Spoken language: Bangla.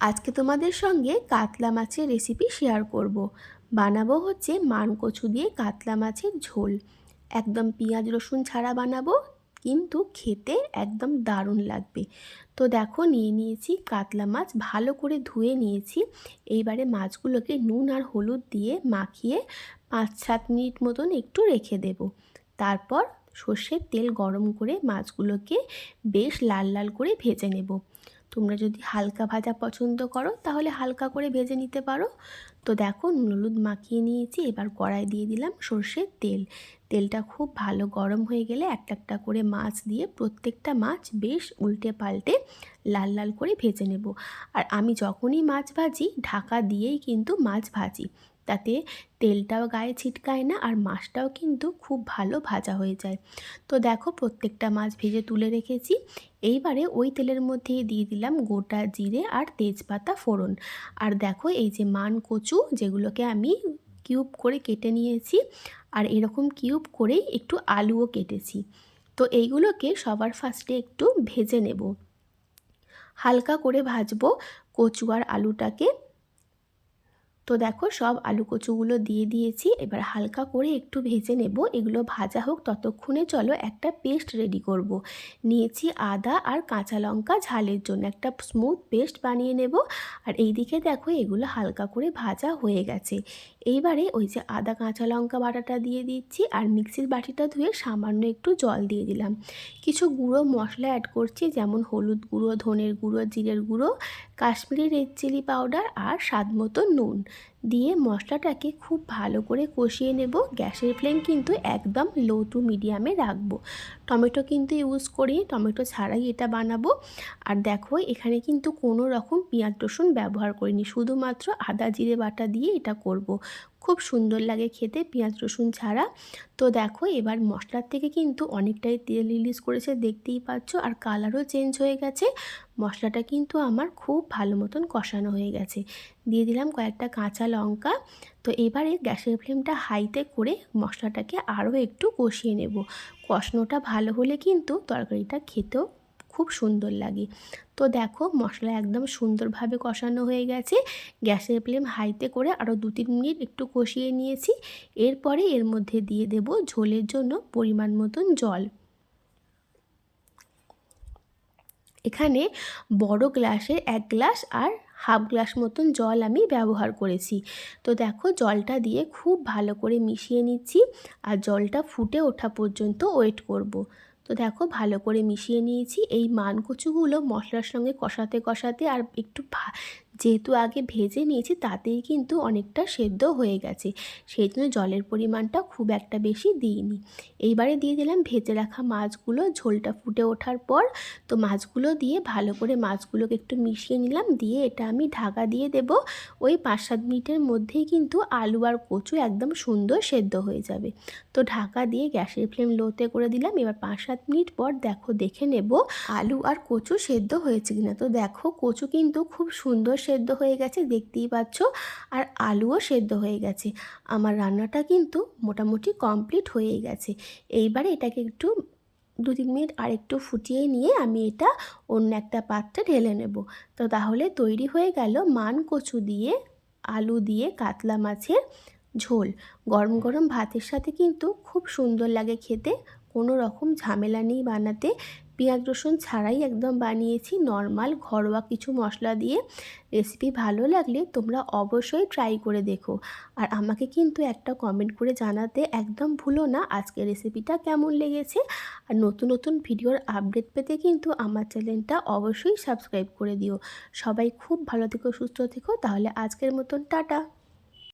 আজকে তোমাদের সঙ্গে কাতলা মাছের রেসিপি শেয়ার করব। বানাবো হচ্ছে মান কচু দিয়ে কাতলা মাছের ঝোল। একদম পেঁয়াজ, রসুন ছাড়া বানাবো, কিন্তু খেতে একদম দারুণ লাগবে। তো দেখো, নিয়ে নিয়েছি কাতলা মাছ, ভালো করে ধুয়ে নিয়েছি। এইবারে মাছগুলোকে নুন আর হলুদ দিয়ে মাখিয়ে পাঁচ সাত মিনিট মতন একটু রেখে দেব। তারপর সর্ষের তেল গরম করে মাছগুলোকে বেশ লাল লাল করে ভেজে নেব। তোমরা যদি হালকা ভাজা পছন্দ করো, তাহলে হালকা করে ভেজে নিতে পারো। তো দেখো, হলুদ মাখিয়ে নিয়েছি, এবার কড়াই দিয়ে দিলাম সর্ষের তেল। তেলটা খুব ভালো গরম হয়ে গেলে একটা একটা করে মাছ দিয়ে প্রত্যেকটা মাছ বেশ উল্টে পাল্টে লাল লাল করে ভেজে নেব। আর আমি যখনই মাছ ভাজি, ঢাকা দিয়েই কিন্তু মাছ ভাজি। তাতে তেলটাও গায়ে ছিটকায় না আর মাছটাও কিন্তু খুব ভালো ভাজা হয়ে যায়। তো দেখো প্রত্যেকটা মাছ ভেজে তুলে রেখেছি। এইবারে ওই তেলের মধ্যে দিয়ে দিলাম গোটা জিরে আর তেজপাতা ফোড়ন। আর দেখো এই যে মান কচু যেগুলোকে আমি কিউব করে কেটে নিয়েছি আর এরকম কিউব করেই একটু আলুও কেটেছি। তো এইগুলোকে সবার ফার্স্টে একটু ভেজে নেব। হালকা করে ভাজবো কচু আর আলুটাকে। তো দেখো সব আলু কচুগুলো দিয়ে দিয়েছি। এবার হালকা করে একটু ভেজে নেব। এগুলো ভাজা হোক, ততক্ষণে চলো একটা পেস্ট রেডি করব। নিয়েছি আদা আর কাঁচা লঙ্কা ঝালের জন্য। একটা স্মুথ পেস্ট বানিয়ে নেব। আর এই দিকে দেখো এগুলো হালকা করে ভাজা হয়ে গেছে। এইবারে ওই যে আদা, কাঁচা লঙ্কা বাটাটা দিয়ে দিচ্ছি। আর মিক্সির বাটিটা ধুয়ে সামান্য একটু জল দিয়ে দিলাম। কিছু গুঁড়ো মশলা অ্যাড করছি, যেমন হলুদ গুঁড়ো, ধনের গুঁড়ো, জিরের গুঁড়ো। কাশ্মীরি রেড চিলি পাউডার আর স্বাদ মতো নুন। দিয়ে মশলাটাকে খুব ভালো করে কষিয়ে নেব। গ্যাসের ফ্লেম কিন্তু একদম লো টু মিডিয়ামে রাখব। টমেটো কিন্তু ইউজ করি, টমেটো ছাড়াই এটা বানাবো। আর দেখো, এখানে কিন্তু কোনো রকম পেঁয়াজ রসুন ব্যবহার করিনি। শুধুমাত্র আদা, জিরে বাটা দিয়ে এটা করব। খুব সুন্দর লাগে খেতে পেঁয়াজ রসুন ছাড়া। তো দেখো, এবার মশলার থেকে কিন্তু অনেকটাই তেল রিলিজ করেছে, দেখতেই পাচ্ছ। আর কালারও চেঞ্জ হয়ে গেছে। মশলাটা কিন্তু আমার খুব ভালো মতন কষানো হয়ে গেছে। দিয়ে দিলাম কয়েকটা কাঁচা লঙ্কা। তো এবারে গ্যাসের ফ্লেমটা হাইতে করে মশলাটাকে আরও একটু কষিয়ে নেব। কষানোটা ভালো হলে কিন্তু তরকারিটা খেতেও খুব সুন্দর লাগে। তো দেখো মশলা একদম সুন্দরভাবে কষানো হয়ে গেছে। গ্যাসের ফ্লেম হাইতে করে আরও দু তিন মিনিট একটু কষিয়ে নিয়েছি। এরপরে এর মধ্যে দিয়ে দেব ঝোলের জন্য পরিমাণ মতন জল। এখানে বড় গ্লাসের এক গ্লাস আর হাফ গ্লাস মতন জল আমি ব্যবহার করেছি তো দেখো জলটা দিয়ে খুব ভালো করে মিশিয়ে নিচ্ছি আর জলটা ফুটে ওঠা পর্যন্ত ওয়েট করব। তো দেখো ভালো করে মিশিয়ে নিয়েছি এই মানকচুগুলো মশলার সঙ্গে কষাতে কষাতে আর একটু যেহেতু আগে ভেজে নিয়েছি, তাতেই কিন্তু অনেকটা সেদ্ধ হয়ে গেছে। সেই জন্য জলের পরিমাণটা খুব একটা বেশি দিইনি। এইবারে দিয়ে দিলাম ভেজে রাখা মাছগুলো। ঝোলটা ফুটে ওঠার পর তো মাছগুলো দিয়ে ভালো করে মাছগুলোকে একটু মিশিয়ে নিলাম। দিয়ে এটা আমি ঢাকা দিয়ে দেব। ওই পাঁচ সাত মিনিটের মধ্যেই কিন্তু আলু আর কচু একদম সুন্দর সেদ্ধ হয়ে যাবে। তো ঢাকা দিয়ে গ্যাসের ফ্লেম লোতে করে দিলাম। এবার পাঁচ সাত মিনিট পর দেখো, দেখে নেব আলু আর কচু সেদ্ধ হয়েছে কিনা। তো দেখো, কচু কিন্তু খুব সুন্দর সেদ্ধ হয়ে গেছে, দেখতেই পাচ্ছ। আর আলুও সেদ্ধ হয়ে গেছে। আমার রান্নাটা কিন্তু মোটামুটি কমপ্লিট হয়ে গেছে। এইবারে এটাকে একটু দু তিন মিনিট আর একটু ফুটিয়ে নিয়ে আমি এটা অন্য একটা পাত্রে ঢেলে নেব। তো তাহলে তৈরি হয়ে গেল মান কচু দিয়ে, আলু দিয়ে কাতলা মাছের ঝোল। গরম গরম ভাতের সাথে কিন্তু খুব সুন্দর লাগে খেতে। কোনো রকম ঝামেলা নেই বানাতে। পেঁয়াজ রসুন ছাড়াই একদম বানিয়েছি নর্মাল ঘরোয়া কিছু মশলা দিয়ে। রেসিপি ভালো লাগলে তোমরা অবশ্যই ট্রাই করে দেখো। আর আমাকে কিন্তু একটা কমেন্ট করে জানাতে একদম ভুলো না আজকের রেসিপিটা কেমন লেগেছে। আর নতুন নতুন ভিডিওর আপডেট পেতে কিন্তু আমার চ্যানেলটা অবশ্যই সাবস্ক্রাইব করে দিও। সবাই খুব ভালো থেকো, সুস্থ থেকো, তাহলে আজকের মতন টাটা।